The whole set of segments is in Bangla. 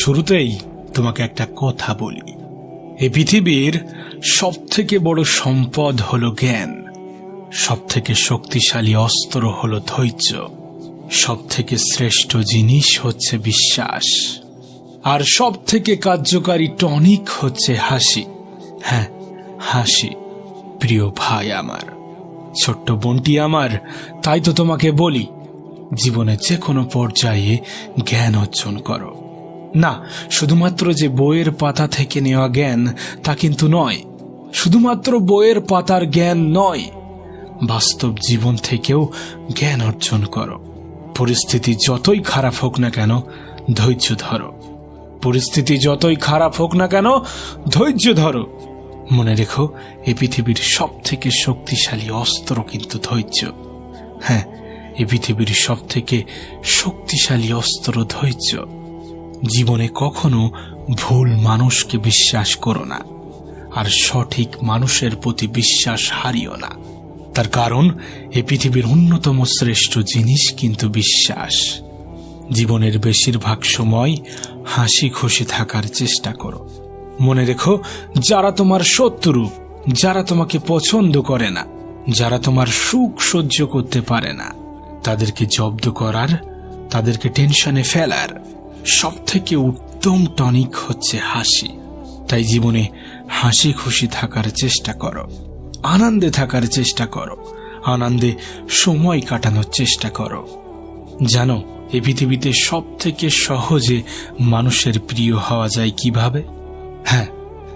শুরুতেই তোমাকে একটা কথা বলি। এই পৃথিবীর সব থেকে বড় সম্পদ হলো জ্ঞান। সব থেকে শক্তিশালী অস্ত্র হলো ধৈর্য। সব থেকে শ্রেষ্ঠ জিনিস হচ্ছে বিশ্বাস। আর সব থেকে কার্যকারী টনিক হচ্ছে হাসি। হ্যাঁ হাসি। প্রিয় ভাই আমার, ছোট্ট বোনটি আমার, তাই তো তোমাকে বলি জীবনে যে কোনো পর্যায়ে জ্ঞান অর্জন করো। না, শুধুমাত্র যে বইয়ের পাতা থেকে নেওয়া জ্ঞান, তা কিন্তু নয়। শুধুমাত্র বইয়ের পাতার জ্ঞান নয়, বাস্তব জীবন থেকেও জ্ঞান অর্জন করো। পরিস্থিতি যতই খারাপ হোক না কেন, ধৈর্য ধরো। পরিস্থিতি যতই খারাপ হোক না কেন, ধৈর্য ধরো। মনে রেখো এই পৃথিবীর সব থেকে শক্তিশালী অস্ত্র কিন্তু ধৈর্য। হ্যাঁ এই পৃথিবীর সব থেকে শক্তিশালী অস্ত্র ধৈর্য। জীবনে কখনো ভুল মানুষকে বিশ্বাস করো না, আর সঠিক মানুষের প্রতি বিশ্বাস হারিও না। তার কারণ, এ পৃথিবীর অন্যতম শ্রেষ্ঠ জিনিস কিন্তু বিশ্বাস। জীবনের বেশিরভাগ সময় হাসি খুশি থাকার চেষ্টা করো। মনে রেখো, যারা তোমার শত্রু, যারা তোমাকে পছন্দ করে না, যারা তোমার সুখ সহ্য করতে পারে না, তাদেরকে জব্দ করার, তাদেরকে টেনশনে ফেলার সব থেকে উত্তম টনিক হচ্ছে হাসি। তাই জীবনে হাসি খুশি থাকার চেষ্টা করো। আনন্দে থাকার চেষ্টা করো। আনন্দে সময় কাটানোর চেষ্টা করো। জানো এই পৃথিবীতে সব থেকে সহজে মানুষের প্রিয় হওয়া যায় কীভাবে? হ্যাঁ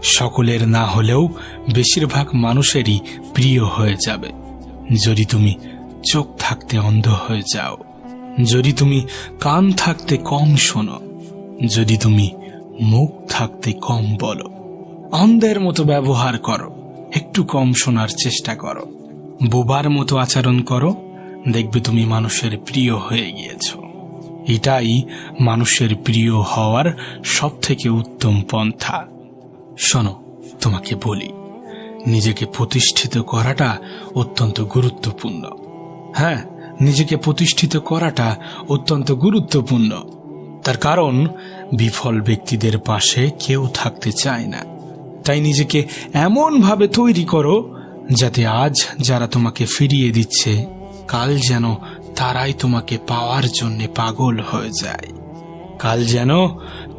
সকলের না হলেও বেশিরভাগ মানুষেরই প্রিয় হয়ে যাবে। যদি তুমি চোখ থাকতে অন্ধ হয়ে যাও। যদি তুমি কান থাকতে কম শোনো, যদি তুমি মুখ থাকতে কম বলো, অন্ধের মতো ব্যবহার করো, একটু কম শোনার চেষ্টা করো, বোবার মতো আচরণ করো, দেখবে তুমি মানুষের প্রিয় হয়ে গিয়েছো। এটাই মানুষের প্রিয় হওয়ার সব থেকে উত্তম পন্থা। শোনো, তোমাকে বলি, নিজেকে প্রতিষ্ঠিত করাটা অত্যন্ত গুরুত্বপূর্ণ। হ্যাঁ নিজেকে প্রতিষ্ঠিত করাটা অত্যন্ত গুরুত্বপূর্ণ। তার কারণ, বিফল ব্যক্তিদের পাশে কেউ থাকতে চায় না। তাই নিজেকে এমনভাবে তৈরি করো, যাতে আজ যারা তোমাকে ফিরিয়ে দিচ্ছে, কাল যেন তারাই তোমাকে পাওয়ার জন্য পাগল হয়ে যায়। কাল যেন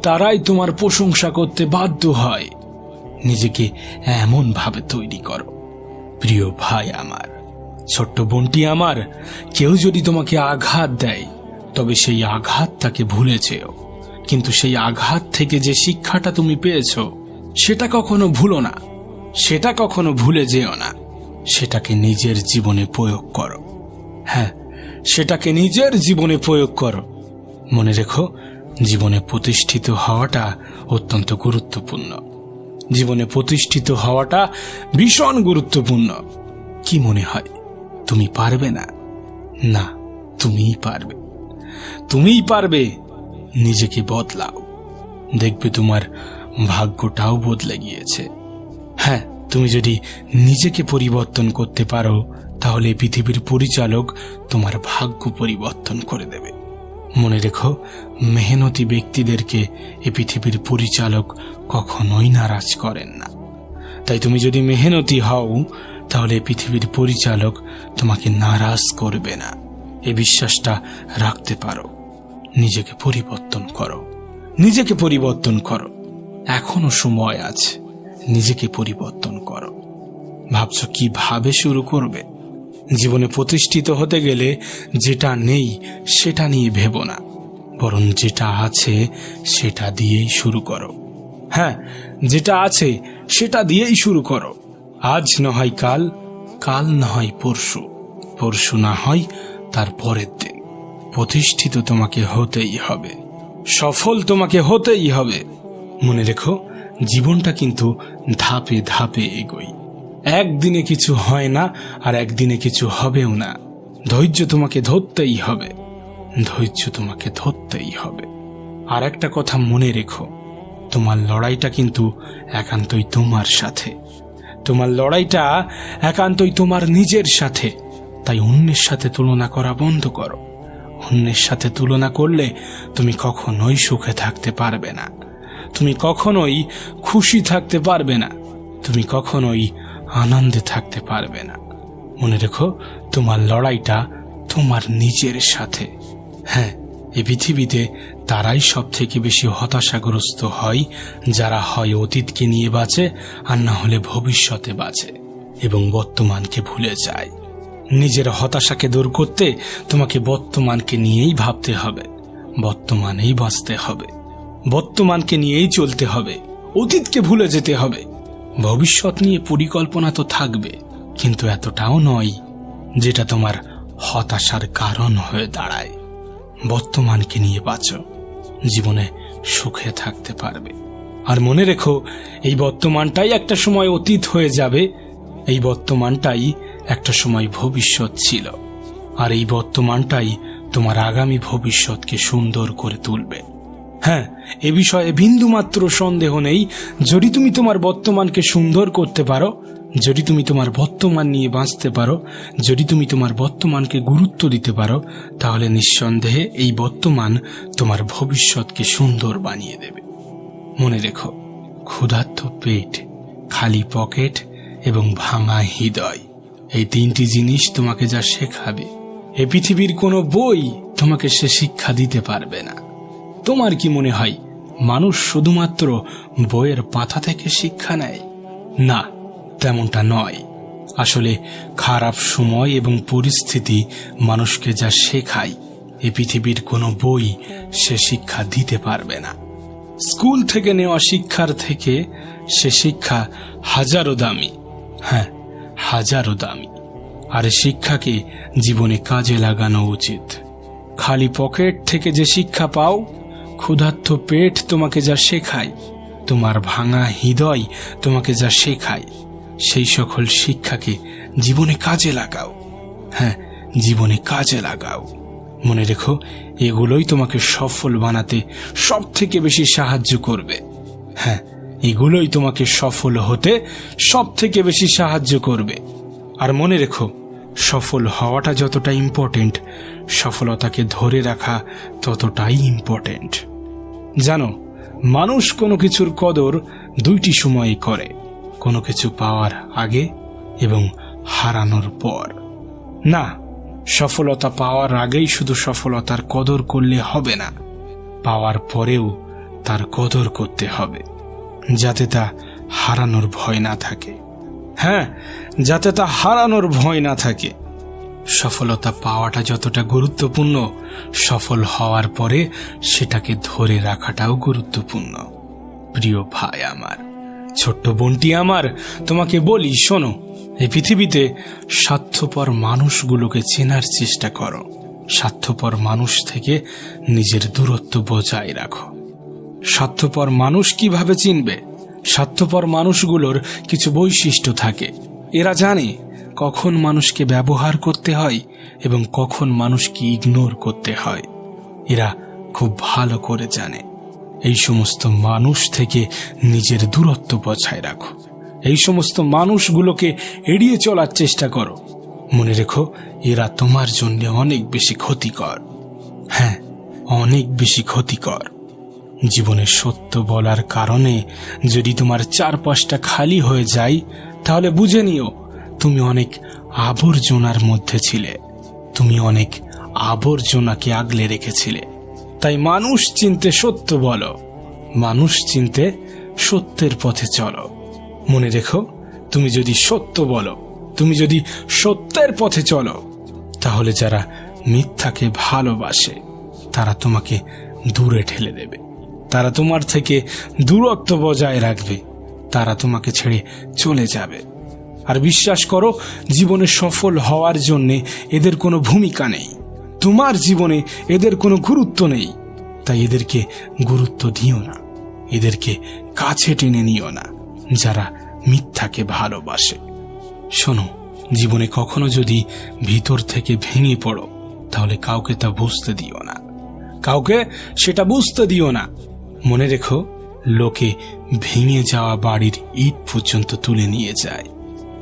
তারাই তোমার প্রশংসা করতে বাধ্য হয়। নিজেকে এমন ভাবে তৈরি করো। প্রিয় ভাই আমার ছোট্ট বোনটি আমার, কেউ যদি তোমাকে আঘাত দেয়, তবে সেই আঘাত তাকে ভুলে যেও। কিন্তু সেই আঘাত থেকে যে শিক্ষাটা তুমি পেয়েছ, সেটা কখনো ভুলো না। সেটা কখনো ভুলে যেও না। সেটাকে নিজের জীবনে প্রয়োগ করো। হ্যাঁ সেটাকে নিজের জীবনে প্রয়োগ করো। মনে রেখো, জীবনে প্রতিষ্ঠিত হওয়াটা অত্যন্ত গুরুত্বপূর্ণ। জীবনে প্রতিষ্ঠিত হওয়াটা ভীষণ গুরুত্বপূর্ণ। কি মনে হয়? তুমি পারবে না। না, তুমিই পারবে। তুমিই পারবে। নিজেকে বদলাও। দেখবে তোমার ভাগ্যটাও বদলে গিয়েছে। হ্যাঁ তুমি যদি নিজেকে পরিবর্তন করতে পারো, তাহলে পৃথিবীর পরিচালক তোমার ভাগ্য পরিবর্তন করে দেবে। মনে রেখো, মেহনতি ব্যক্তিদেরকে এ পৃথিবীর পরিচালক কখনোই নারাজ করেন না। তাই তুমি যদি মেহনতি হও তাহলে পৃথিবীর পরিচালক তোমাকে নারাজ করবে না। এ বিশ্বাসটা রাখতে পারো। নিজেকে পরিবর্তন করো। নিজেকে পরিবর্তন করো। এখনও সময় আছে। নিজেকে পরিবর্তন করো। ভাবছ কীভাবে শুরু করবে? জীবনে প্রতিষ্ঠিত হতে গেলে যেটা নেই, সেটা নিয়ে ভেবো না। বরং যেটা আছে, সেটা দিয়েই শুরু করো। হ্যাঁ যেটা আছে, সেটা দিয়েই শুরু করো। আজ না হয় কাল কাল না হয় পরশু। পরশু না হয়, তার পরের দিন। প্রতিষ্ঠিত তোমাকে হতেই হবে। সফল তোমাকে হতেই হবে। মনে রেখো, জীবনটা কিন্তু ধাপে ধাপে এগোই একদিনে কিছু হয় না, আর একদিনে কিছু হবেও না। ধৈর্য তোমাকে ধরতেই হবে। ধৈর্য তোমাকে ধরতেই হবে। আর একটা কথা মনে রেখো, তোমার লড়াইটা কিন্তু একান্তই তোমার সাথে। তোমার লড়াইটা একান্তই তোমার নিজের সাথে। তাই অন্যের সাথে তুলনা করা বন্ধ করো। অন্যের সাথে তুলনা করলে তুমি কখনোই সুখে থাকতে পারবে না। তুমি কখনোই খুশি থাকতে পারবে না। তুমি কখনোই আনন্দে থাকতে পারবে না। মনে রেখো, তোমার লড়াইটা তোমার নিজের সাথে। হ্যাঁ। এই পৃথিবীতে তারাই সব থেকে বেশি হতাশাগ্রস্ত হয়, যারা হয় অতীতকে নিয়ে বাঁচে আর না হলে ভবিষ্যতে বাঁচে এবং বর্তমানকে ভুলে যায়। নিজের হতাশাকে দূর করতে তোমাকে বর্তমানকে নিয়েই ভাবতে হবে, বর্তমানেই বাঁচতে হবে, বর্তমানকে নিয়েই চলতে হবে, অতীতকে ভুলে যেতে হবে। ভবিষ্যৎ নিয়ে পরিকল্পনা তো থাকবে, কিন্তু এতটাও নয় যেটা তোমার হতাশার কারণ হয়ে দাঁড়ায়। বর্তমানকে নিয়ে বাঁচো। জীবনে সুখে থাকতে পারবে। আর মনে রেখো, এই বর্তমানটাই একটা সময় অতীত হয়ে যাবে। এই বর্তমানটাই একটা সময় ভবিষ্যৎ ছিল। আর এই বর্তমানটাই তোমার আগামী ভবিষ্যৎকে সুন্দর করে তুলবে। হ্যাঁ এ বিষয়ে বিন্দুমাত্র সন্দেহ নেই। যদি তুমি তোমার বর্তমানকে সুন্দর করতে পারো যদি তুমি তোমার বর্তমান নিয়ে বাঁচতে পারো, যদি তুমি তোমার বর্তমানকে গুরুত্ব দিতে পারো, তাহলে নিঃসন্দেহে এই বর্তমান তোমার ভবিষ্যৎকে সুন্দর বানিয়ে দেবে। মনে রেখো, ক্ষুধার্ত পেট, খালি পকেট এবং ভাঙা হৃদয়, এই তিনটি জিনিস তোমাকে যা শেখাবে, এ পৃথিবীর কোনো বই তোমাকে সে শিক্ষা দিতে পারবে না। তোমার কি মনে হয়, মানুষ শুধুমাত্র বইয়ের পাতা থেকে শিক্ষা নেয়? না তেমনটা নয়। আসলে খারাপ সময় এবং পরিস্থিতি মানুষকে যা শেখায়, এ পৃথিবীর কোনো বই সে শিক্ষা দিতে পারবে না। স্কুল থেকে নেওয়া শিক্ষার থেকে সে শিক্ষা হাজারো দামি। হ্যাঁ হাজারো দামি। আর শিক্ষাকে জীবনে কাজে লাগানো উচিত। খালি পকেট থেকে যে শিক্ষা পাও, ক্ষুধার্ত পেট তোমাকে যা শেখায়, তোমার ভাঙা হৃদয় তোমাকে যা শেখায়। সেই সকল শিক্ষাকে জীবনে কাজে লাগাও। হ্যাঁ জীবনে কাজে লাগাও। মনে রেখো, এগুলোই তোমাকে সফল বানাতে সব থেকে বেশি সাহায্য করবে। হ্যাঁ এগুলোই তোমাকে সফল হতে সব থেকে বেশি সাহায্য করবে। আর মনে রেখো, সফল হওয়াটা যতটা ইম্পর্টেন্ট সফলতাকে ধরে রাখা ততটাই ইম্পর্টেন্ট জানো, মানুষ কোনো কিছুর কদর দুইটি সময়ে করে। কোনো কিছু পাওয়ার আগে এবং হারানোর পর। না, সফলতা পাওয়ার আগেই শুধু সফলতার কদর করলে হবে না, পাওয়ার পরেও তার কদর করতে হবে, যাতে তা হারানোর ভয় না থাকে। হ্যাঁ যাতে তা হারানোর ভয় না থাকে। সফলতা পাওয়াটা যতটা গুরুত্বপূর্ণ, সফল হওয়ার পরে সেটাকে ধরে রাখাটাও গুরুত্বপূর্ণ। প্রিয় ভাই আমার ছোট্ট বোনটি আমার, তোমাকে বলি, শোনো, এই পৃথিবীতে স্বার্থপর মানুষগুলোকে চেনার চেষ্টা করো। স্বার্থপর মানুষ থেকে নিজের দূরত্ব বজায় রাখো। স্বার্থপর মানুষ কীভাবে চিনবে? স্বার্থপর মানুষগুলোর কিছু বৈশিষ্ট্য থাকে। এরা জানে কখন মানুষকে ব্যবহার করতে হয় এবং কখন মানুষকে ইগনোর করতে হয়। এরা খুব ভালো করে জানে। এই সমস্ত মানুষ থেকে নিজের দূরত্ব বজায় রাখো। এই সমস্ত মানুষগুলোকে এড়িয়ে চলার চেষ্টা করো। মনে রেখো, এরা তোমার জন্য অনেক বেশি ক্ষতিকর। হ্যাঁ অনেক বেশি ক্ষতিকর। জীবনে সত্য বলার কারণে যদি তোমার চারপাশটা খালি হয়ে যায়, তাহলে বুঝে নিও, তুমি অনেক আবর্জনার মধ্যে ছিলে। তুমি অনেক আবর্জনাকে আগলে রেখেছিলে। তাই মানুষ চিনতে সত্য বলো। মানুষ চিনতে সত্যের পথে চলো। মনে রেখো, তুমি যদি সত্য বলো, তুমি যদি সত্যের পথে চলো, তাহলে যারা মিথ্যাকে ভালোবাসে, তারা তোমাকে দূরে ঠেলে দেবে। তারা তোমার থেকে দূরত্ব বজায় রাখবে। তারা তোমাকে ছেড়ে চলে যাবে। আর বিশ্বাস করো, জীবনে সফল হওয়ার জন্যে এদের কোনো ভূমিকা নেই। তোমার জীবনে এদের কোনো গুরুত্ব নেই। তাই এদেরকে গুরুত্ব দিও না। এদেরকে কাছে টেনে নিও না, যারা মিথ্যাকে ভালোবাসে। শোনো, জীবনে কখনো যদি ভিতর থেকে ভেঙে পড়ো, তাহলে কাউকে তা বুঝতে দিও না। কাউকে সেটা বুঝতে দিও না। মনে রেখো, লোকে ভেঙে যাওয়া বাড়ির ইট পর্যন্ত তুলে নিয়ে যায়।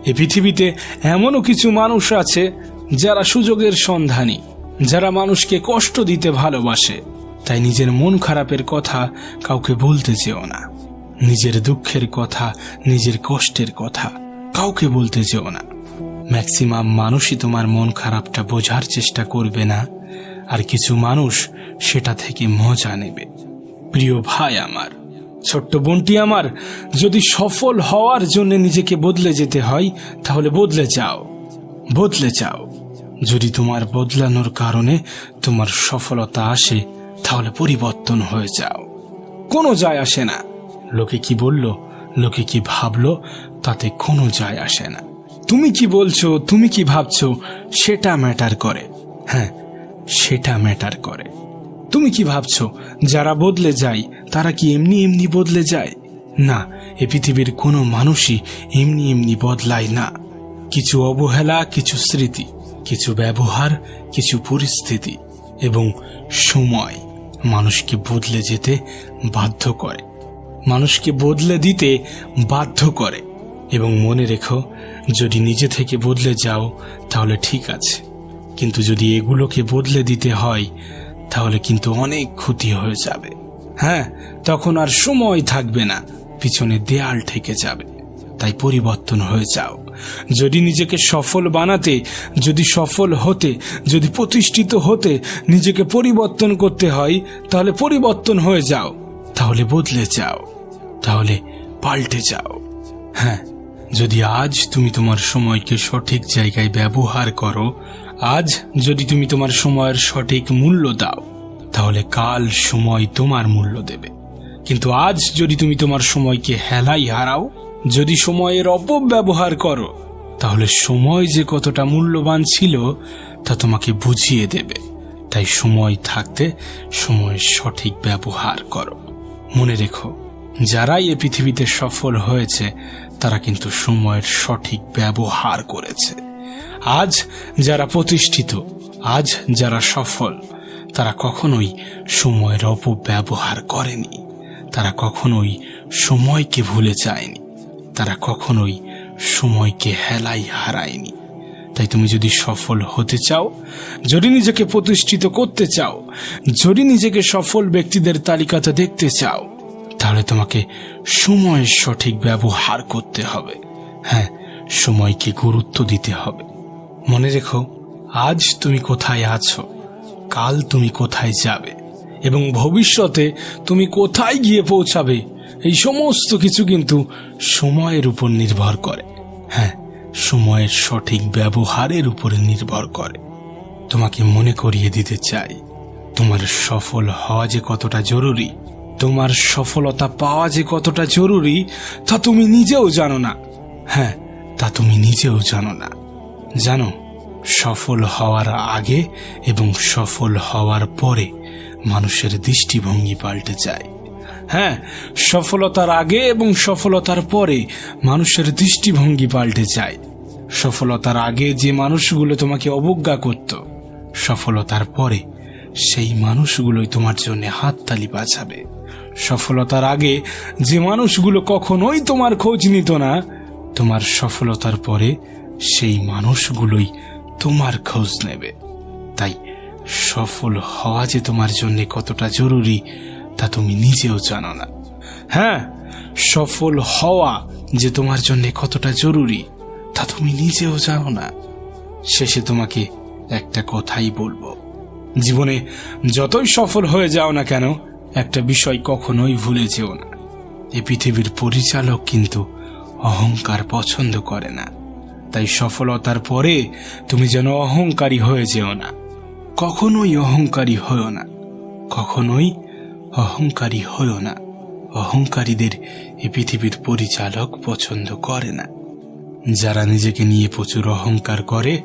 এ পৃথিবীতে এমনও কিছু মানুষ আছে, যারা সুযোগের সন্ধানী। যারা মানুষকে কষ্ট দিতে ভালোবাসে, তাই নিজের মন খারাপের কথা কাউকে বলতে চেও না। নিজের দুঃখের কথা, নিজের কষ্টের কথা কাউকে বলতে চেও না। ম্যাক্সিমাম মানুষই তোমার মন খারাপটা বোঝার চেষ্টা করবে না, আর কিছু মানুষ সেটা থেকে মজা নেবে। প্রিয় ভাই আমার, ছোট্ট বোনটি আমার, যদি সফল হওয়ার জন্য নিজেকে বদলে যেতে হয়, তাহলে বদলে যাও বদলে যাও। যদি তোমার বদলানোর কারণে তোমার সফলতা আসে, তাহলে পরিবর্তন হয়ে যাও। কোনো যায় আসে না। লোকে কি বলল, লোকে কি ভাবলো, তাতে কোনো যায় আসে না। তুমি কি বলছো, তুমি কি ভাবছ, সেটা ম্যাটার করে। হ্যাঁ সেটা ম্যাটার করে। তুমি কি ভাবছ, যারা বদলে যায়, তারা কি এমনি এমনি বদলে যায়? না, এ পৃথিবীর কোনো মানুষই এমনি এমনি বদলায় না। কিছু অবহেলা, কিছু স্মৃতি। কিছু ব্যবহার, কিছু পরিস্থিতি এবং সময় মানুষকে বদলে যেতে বাধ্য করে। মানুষকে বদলে দিতে বাধ্য করে। এবং মনে রেখো, যদি নিজে থেকে বদলে যাও, তাহলে ঠিক আছে। কিন্তু যদি এগুলোকে বদলে দিতে হয়, তাহলে কিন্তু অনেক ক্ষতি হয়ে যাবে। হ্যাঁ তখন আর সময় থাকবে না। পিছনে দেয়াল ঠেকে যাবে। তাই পরিবর্তন হয়ে যাও। যদি নিজেকে সফল বানাতে, যদি সফল হতে, যদি প্রতিষ্ঠিত হতে নিজেকে পরিবর্তন করতে হয়, তাহলে পরিবর্তন হয়ে যাও। তাহলে বদলে যাও। তাহলে পাল্টে যাও। হ্যাঁ যদি আজ তুমি তোমার সময়কে সঠিক জায়গায় ব্যবহার করো, আজ যদি তুমি তোমার সময়ের সঠিক মূল্য দাও, তাহলে কাল সময় তোমার মূল্য দেবে। কিন্তু আজ যদি তুমি তোমার সময়কে হেলাই হারাও যদি সময়ের অপব্যবহার করো, তাহলে সময় যে কতটা মূল্যবান ছিল তা তোমাকে বুঝিয়ে দেবে। তাই সময় থাকতে সময়ের সঠিক ব্যবহার করো। মনে রেখো, যারাই এ পৃথিবীতে সফল হয়েছে, তারা কিন্তু সময়ের সঠিক ব্যবহার করেছে। আজ যারা প্রতিষ্ঠিত, আজ যারা সফল, তারা কখনোই সময়ের অপব্যবহার করেনি। তারা কখনোই সময়কে ভুলে যায়নি। তারা কখনোই সময়কে হেলাই হারায়নি। তাই তুমি যদি সফল হতে চাও, যদি নিজেকে প্রতিষ্ঠিত করতে চাও, যদি নিজেকে সফল ব্যক্তিদের তালিকাতে দেখতে চাও, তাহলে তোমাকে সময়ের সঠিক ব্যবহার করতে হবে। হ্যাঁ সময়কে গুরুত্ব দিতে হবে। মনে রেখো, আজ তুমি কোথায় আছো, কাল তুমি কোথায় যাবে, এবং ভবিষ্যতে তুমি কোথায় গিয়ে পৌঁছাবে এই সমস্ত কিছু কিন্তু সময়ের উপর নির্ভর করে। হ্যাঁ সময়ের সঠিক ব্যবহারের উপরে নির্ভর করে। তোমাকে মনে করিয়ে দিতে চাই, তোমার সফল হওয়া যে কতটা জরুরি, তোমার সফলতা পাওয়া যে কতটা জরুরি, তা তুমি নিজেও জানো না। হ্যাঁ তা তুমি নিজেও জানো না। জানো, সফল হওয়ার আগে এবং সফল হওয়ার পরে মানুষের দৃষ্টিভঙ্গি পাল্টে যায়। হ্যাঁ সফলতার আগে এবং সফলতার পরে মানুষের দৃষ্টিভঙ্গি পাল্টে যায়। সফলতার আগে যে মানুষগুলো তোমাকে অবজ্ঞা করত, সফলতার পরে সেই মানুষগুলোই তোমার জন্য হাততালি বাজাবে। সফলতার আগে যে মানুষগুলো কখনোই তোমার খোঁজ নিত না, তোমার সফলতার পরে সেই মানুষগুলোই তোমার খোঁজ নেবে। তাই সফল হওয়া যে তোমার জন্য কতটা জরুরি তা তুমি নিজেও জানো না। হ্যাঁ সফল হওয়া যে তোমার জন্য কতটা জরুরি, তা তুমি নিজেও জানো না। শেষে তোমাকে একটা কথাই বলব। জীবনে যতই সফল হয়ে যাও না কেন, একটা বিষয় কখনোই ভুলে যেও না। এ পৃথিবীর পরিচালক কিন্তু অহংকার পছন্দ করে না। তাই সফলতার পরে তুমি যেন অহংকারী হয়ে যেও না। কখনোই অহংকারী হয়েও না। কখনোই অহংকারী হয়েও না। অহংকারীদের এ পৃথিবীর পরিচালক পছন্দ করে না। যারা নিজেকে নিয়ে প্রচুর অহংকার করে,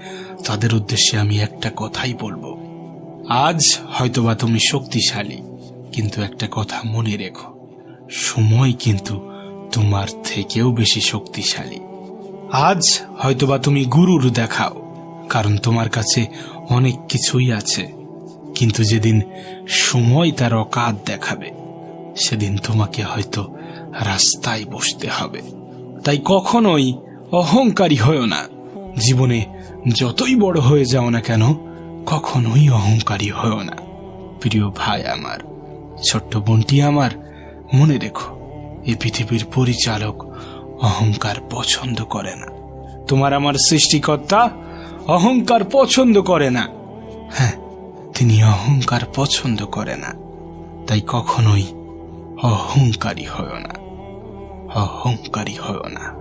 তাদের উদ্দেশ্যে আমি একটা কথাই বলব। আজ হয়তোবা তুমি শক্তিশালী, কিন্তু একটা কথা মনে রেখো। সময় কিন্তু তোমার থেকেও বেশি শক্তিশালী। আজ হয়তোবা তুমি গুরুর দেখাও, কারণ তোমার কাছে অনেক কিছুই আছে। কিন্তু যেদিন সময় তার অকাত দেখাবে, সেদিন তোমাকে হয়তো রাস্তায় বসতে হবে। তাই কখনোই অহংকারী হয়েও না। জীবনে যতই বড় হয়ে যাও না কেন, কখনোই অহংকারী হও না। প্রিয় ভাই আমার, ছোট্ট বোনটি আমার, মনে রেখো এই পৃথিবীর পরিচালক অহংকার পছন্দ করে না। তোমার আমার সৃষ্টিকর্তা অহংকার পছন্দ করে না। হ্যাঁ তিনি অহংকার পছন্দ করে না। তাই কখনোই অহংকারী হয় না। অহংকারী হয় না।